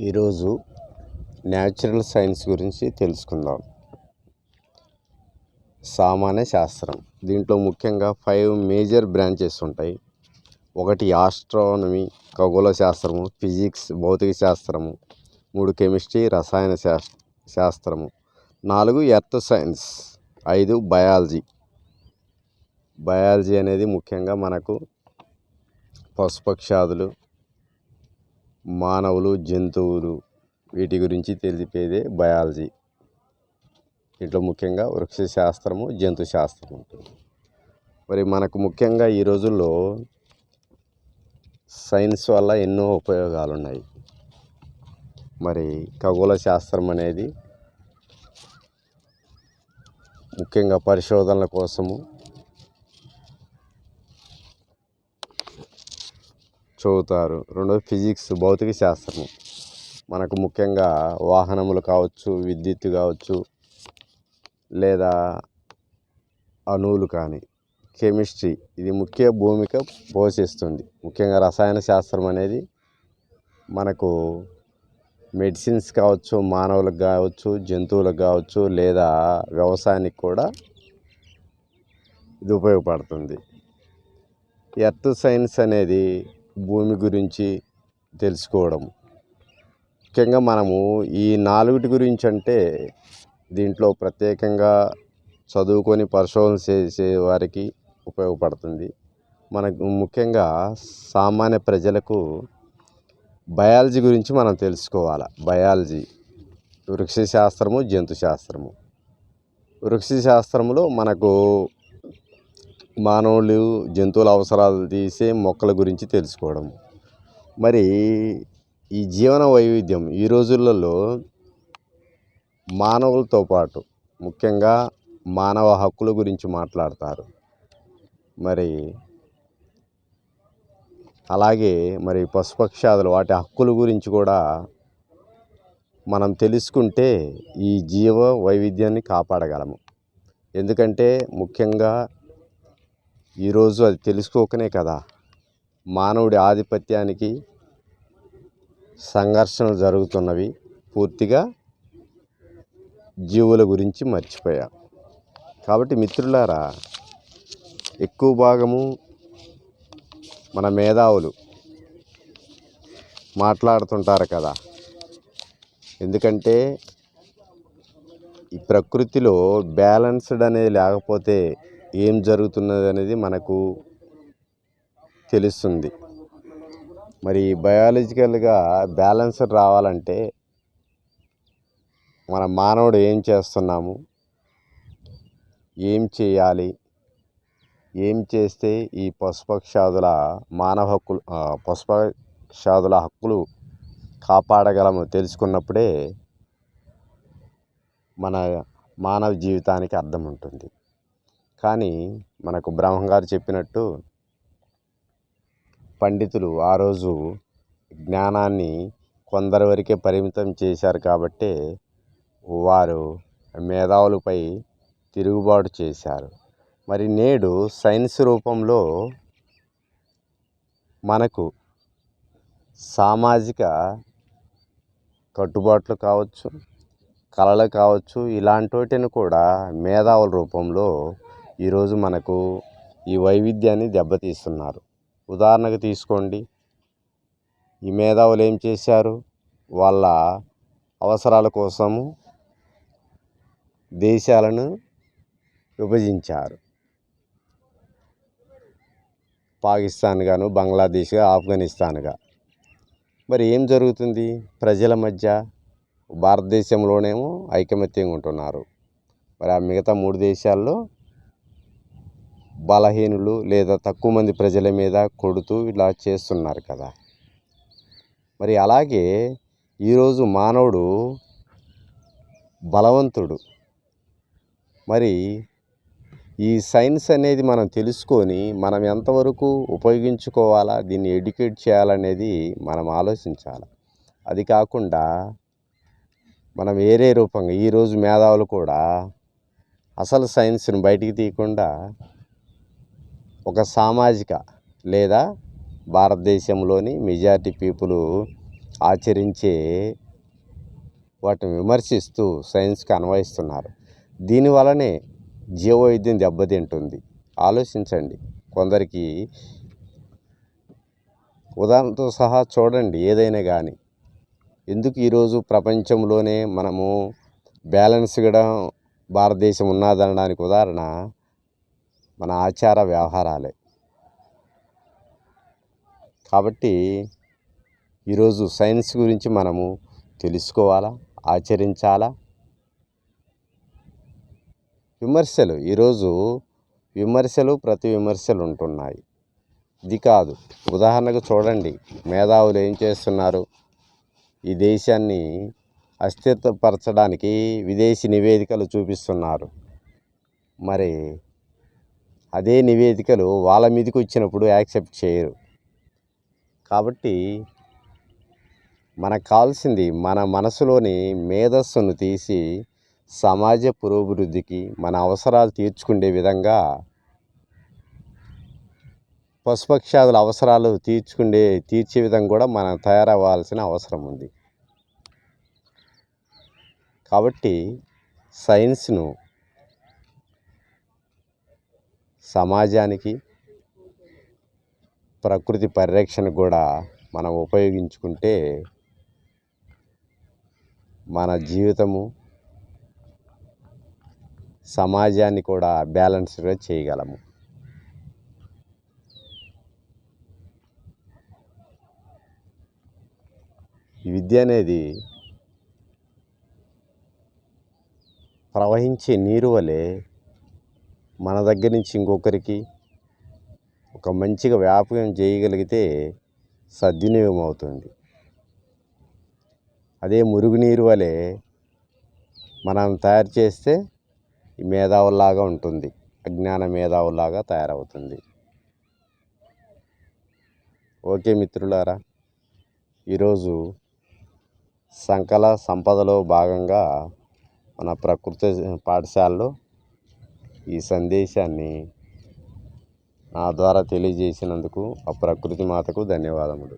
ఈరోజు natural science గురించి తెలుసుకుందాం. సామాన్య శాస్త్రం. దీంట్లో ముఖ్యంగా ఫైవ్ మేజర్ బ్రాంచెస్ ఉంటాయి. ఒకటి ఆస్ట్రానమీ ఖగోళ శాస్త్రము ఫిజిక్స్ భౌతిక శాస్త్రము మూడు కెమిస్ట్రీ రసాయన శాస్ శాస్త్రము నాలుగు ఎర్త్ సైన్స్ ఐదు బయాలజీ. బయాలజీ అనేది ముఖ్యంగా మనకు పశుపక్షాదులు మానవులు జంతువులు వీటి గురించి తెలిపేదే బయాలజీ. దీంట్లో ముఖ్యంగా వృక్ష శాస్త్రము జంతు శాస్త్రం ఉంటుంది. మరి మనకు ముఖ్యంగా ఈ రోజుల్లో సైన్స్ వల్ల ఎన్నో ఉపయోగాలు ఉన్నాయి మరి ఖగోళ శాస్త్రం అనేది ముఖ్యంగా పరిశోధనల కోసము చదువుతారు. రెండోది ఫిజిక్స్ భౌతిక శాస్త్రము. మనకు ముఖ్యంగా వాహనములు కావచ్చు విద్యుత్ కావచ్చు లేదా అణువులు కానీ కెమిస్ట్రీ ఇది ముఖ్య భూమిక పోషిస్తుంది. ముఖ్యంగా రసాయన శాస్త్రం అనేది మనకు మెడిసిన్స్ కావచ్చు మానవులకు కావచ్చు జంతువులకు కావచ్చు లేదా వ్యవసాయానికి కూడా ఇది ఉపయోగపడుతుంది. ఎర్త్ సైన్స్ అనేది భూమి గురించి తెలుసుకోవడం. ముఖ్యంగా మనము ఈ నాలుగిటి గురించి అంటే దీంట్లో ప్రత్యేకంగా చదువుకొని పరిశోధన చేసే వారికి ఉపయోగపడుతుంది. మనకు ముఖ్యంగా సామాన్య ప్రజలకు బయాలజీ గురించి మనం తెలుసుకోవాలి. బయాలజీ వృక్ష శాస్త్రము జంతు శాస్త్రము వృక్ష శాస్త్రంలో మనకు మానవులు జంతువుల అవసరాలు తీసే మొక్కల గురించి తెలుసుకోవడం. మరి ఈ జీవన వైవిధ్యం ఈ రోజులలో మానవులతో పాటు ముఖ్యంగా మానవ హక్కుల గురించి మాట్లాడతారు. మరి అలాగే మరి పశుపక్షాదులు వాటి హక్కుల గురించి కూడా మనం తెలుసుకుంటే ఈ జీవ వైవిధ్యాన్ని కాపాడగలము. ఎందుకంటే ముఖ్యంగా ఈరోజు అది తెలుసుకోకనే కదా. మానవుడి ఆధిపత్యానికి సంఘర్షణలు జరుగుతున్నవి. పూర్తిగా జీవుల గురించి మర్చిపోయా. కాబట్టి మిత్రులారా ఎక్కువ భాగము మన మేధావులు మాట్లాడుతుంటారు కదా. ఎందుకంటే ఈ ప్రకృతిలో బ్యాలెన్స్డ్ అనేది లేకపోతే ఏం జరుగుతున్నది అనేది మనకు తెలుస్తుంది. మరి బయాలజికల్గా బ్యాలెన్స్ రావాలంటే మన మానవుడు ఏం చేస్తున్నాము? ఏం చేయాలి? ఏం చేస్తే ఈ పశుపక్షాదుల మానవ హక్కులు పశుపక్షాదుల హక్కులు కాపాడగలము తెలుసుకున్నప్పుడే మన మానవ జీవితానికి అర్థం ఉంటుంది. కానీ మనకు బ్రహ్మంగారు చెప్పినట్టు పండితులు ఆ రోజు జ్ఞానాన్ని కొందరి వరకే పరిమితం చేశారు కాబట్టే వారు మేధావులపై తిరుగుబాటు చేశారు. మరి నేడు సైన్స్ రూపంలో మనకు సామాజిక కట్టుబాట్లు కావచ్చు కళలు కావచ్చు ఇలాంటి వాటిని కూడా మేధావుల రూపంలో ఈరోజు మనకు ఈ వైవిధ్యాన్ని దెబ్బతీస్తున్నారు. ఉదాహరణకు తీసుకోండి. ఈ మేధావులు ఏం చేశారు? వాళ్ళ అవసరాల కోసము దేశాలను విభజించారు. పాకిస్తాన్ గాను బంగ్లాదేశ్గా ఆఫ్ఘనిస్తాన్గా. మరి ఏం జరుగుతుంది? ప్రజల మధ్య భారతదేశంలోనేమో ఐకమత్యంగా ఉంటున్నారు. మరి ఆ మిగతా మూడు దేశాల్లో బలహీనులు లేదా తక్కువ మంది ప్రజల మీద కొడుతూ ఇలా చేస్తున్నారు కదా. మరి అలాగే ఈరోజు మానవుడు బలవంతుడు. మరి ఈ సైన్స్ అనేది మనం తెలుసుకొని మనం ఎంతవరకు ఉపయోగించుకోవాలా దీన్ని ఎడ్యుకేట్ చేయాలనేది మనం ఆలోచించాలి. అది కాకుండా మనం వేరే రూపంగా ఈరోజు మేధావులు కూడా అసలు సైన్స్ని బయటికి తీయకుండా ఒక సామాజిక లేదా భారతదేశంలోని మెజారిటీ పీపుల్ ఆచరించే వాటిని విమర్శిస్తూ సైన్స్కి అన్వయిస్తున్నారు. దీనివలనే జీవవైద్యం దెబ్బతింటుంది. ఆలోచించండి. కొందరికి ఉదాహరణతో సహా చూడండి ఏదైనా కానీ ఎందుకు ఈరోజు ప్రపంచంలోనే మనము బ్యాలెన్స్గా భారతదేశం ఉన్నదనడానికి ఉదాహరణ మన ఆచార వ్యవహారాలే. కాబట్టి ఈరోజు సైన్స్ గురించి మనము తెలుసుకోవాలా? ఆచరించాలా? విమర్శలు. ఈరోజు విమర్శలు ప్రతి విమర్శలు ఉంటున్నాయి. ఇది కాదు. ఉదాహరణకు చూడండి. మేధావులు ఏం చేస్తున్నారు? ఈ దేశాన్ని అస్థిరపరచడానికి విదేశీ నివేదికలు చూపిస్తున్నారు. మరి అదే నివేదికలు వాళ్ళ మీదకి వచ్చినప్పుడు యాక్సెప్ట్ చేయరు. కాబట్టి మనకు కావాల్సింది మన మనసులోని మేధస్సును తీసి సమాజ పురోభివృద్ధికి మన అవసరాలు తీర్చుకునే విధంగా పశుపక్షాదుల అవసరాలు తీర్చుకునే తీర్చే విధంగా కూడా మనం తయారవ్వాల్సిన అవసరం ఉంది. కాబట్టి సైన్స్ను సమాజానికి ప్రకృతి పరిరక్షణ కూడా మనం ఉపయోగించుకుంటే మన జీవితము సమాజాన్ని కూడా బ్యాలెన్స్గా చేయగలము. విద్య అనేది ప్రవహించే నీరు వలె మన దగ్గర నుంచి ఇంకొకరికి ఒక మంచిగా వ్యాపకం చేయగలిగితే సద్వినియోగం అవుతుంది. అదే మురుగునీరు వలె మనం తయారు చేస్తే మేధావుల్లాగా ఉంటుంది. అజ్ఞాన మేధావుల్లాగా తయారవుతుంది. ఓకే మిత్రులారా ఈరోజు సంకల సంపదలో భాగంగా మన ప్రకృతి పాఠశాలలో ఈ సందేశాన్ని నా ద్వారా తెలియజేసినందుకు ఆ ప్రకృతి మాతకు ధన్యవాదములు.